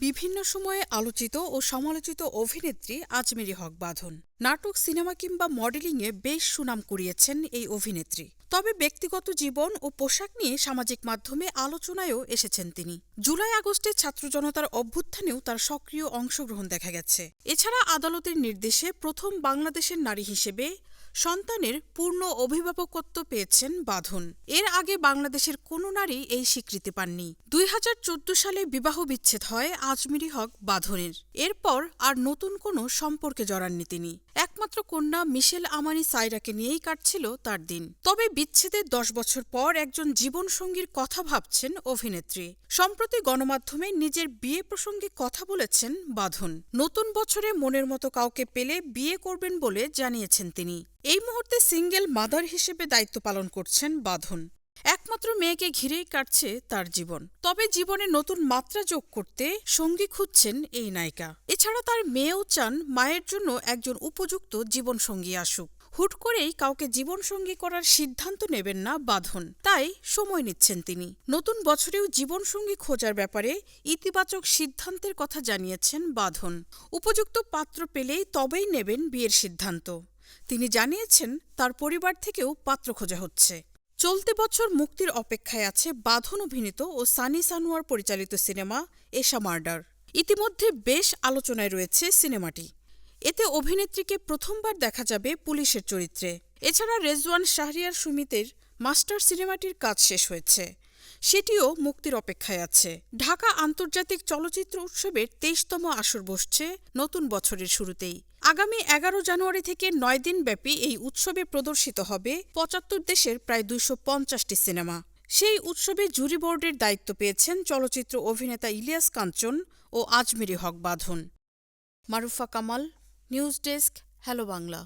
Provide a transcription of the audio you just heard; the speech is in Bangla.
বিভিন্ন সময়ে আলোচিত ও সমালোচিত অভিনেত্রী আজমেরি হক বাঁধন। নাটক, সিনেমা কিংবা মডেলিংয়ে বেশ সুনাম কুড়িয়েছেন এই অভিনেত্রী। তবে ব্যক্তিগত জীবন ও পোশাক নিয়ে সামাজিক মাধ্যমে আলোচনায়ও এসেছেন তিনি। জুলাই আগস্টে ছাত্র জনতার অভ্যুত্থানেও তার সক্রিয় অংশগ্রহণ দেখা গেছে। এছাড়া আদালতের নির্দেশে প্রথম বাংলাদেশের নারী হিসেবে সন্তানের পূর্ণ অভিভাবকত্ব পেয়েছেন বাঁধন। এর আগে বাংলাদেশের কোনো নারী এই স্বীকৃতি পাননি। দুই হাজার চোদ্দ সালে বিবাহ বিচ্ছেদ হয় আজমিরি হক বাঁধনের। এরপর আর নতুন কোনো সম্পর্কে জড়াননি তিনি। একমাত্র কন্যা মিশেল আমানি সাইরাকে নিয়েই কাটছিল তার দিন। তবে বিচ্ছেদের দশ বছর পর একজন জীবনসঙ্গীর কথা ভাবছেন অভিনেত্রী। সম্প্রতি গণমাধ্যমে নিজের বিয়ে প্রসঙ্গে কথা বলেছেন বাঁধন। নতুন বছরে মনের মতো কাউকে পেলে বিয়ে করবেন বলে জানিয়েছেন তিনি। এই মুহূর্তে সিঙ্গেল মাদার হিসেবে দায়িত্ব পালন করছেন বাঁধন। একমাত্র মেয়েকে ঘিরেই কাটছে তার জীবন। তবে জীবনে নতুন মাত্রা যোগ করতে সঙ্গী খুঁজছেন এই নায়িকা। এছাড়া তার মেয়েও চান মায়ের জন্য একজন উপযুক্ত জীবনসঙ্গী আসুক। হুট করেই কাউকে জীবনসঙ্গী করার সিদ্ধান্ত নেবেন না বাঁধন। তাই সময় নিচ্ছেন তিনি। নতুন বছরেও জীবনসঙ্গী খোঁজার ব্যাপারে ইতিবাচক সিদ্ধান্তের কথা জানিয়েছেন বাঁধন। উপযুক্ত পাত্র পেলেই তবেই নেবেন বিয়ের সিদ্ধান্ত। তিনি জানিয়েছেন, তার পরিবার থেকেও পাত্র খোঁজা হচ্ছে। চলতি বছর মুক্তির অপেক্ষায় আছে বাঁধন অভিনীত ও সানি সানোয়ার পরিচালিত সিনেমা এশা মার্ডার। ইতিমধ্যে বেশ আলোচনায় রয়েছে সিনেমাটি। এতে অভিনেত্রীকে প্রথমবার দেখা যাবে পুলিশের চরিত্রে। এছাড়া রেজওয়ান শাহরিয়ার সুমিতের মাস্টার সিনেমাটির কাজ শেষ হয়েছে। সেটিও মুক্তির অপেক্ষায় আছে। ঢাকা আন্তর্জাতিক চলচ্চিত্র উৎসবের তেইশতম আসর বসছে নতুন বছরের শুরুতেই। আগামী এগারো জানুয়ারি থেকে নয় দিন ব্যাপী এই উৎসবে প্রদর্শিত হবে পঁচাত্তর দেশের প্রায় দুইশো পঞ্চাশটি সিনেমা। সেই উৎসবে জুরি বোর্ডের দায়িত্ব পেয়েছেন চলচ্চিত্র অভিনেতা ইলিয়াস কাঞ্চন ও Azmeri Haque Badhon. Marufa Kamal, news desk, hello Bangla.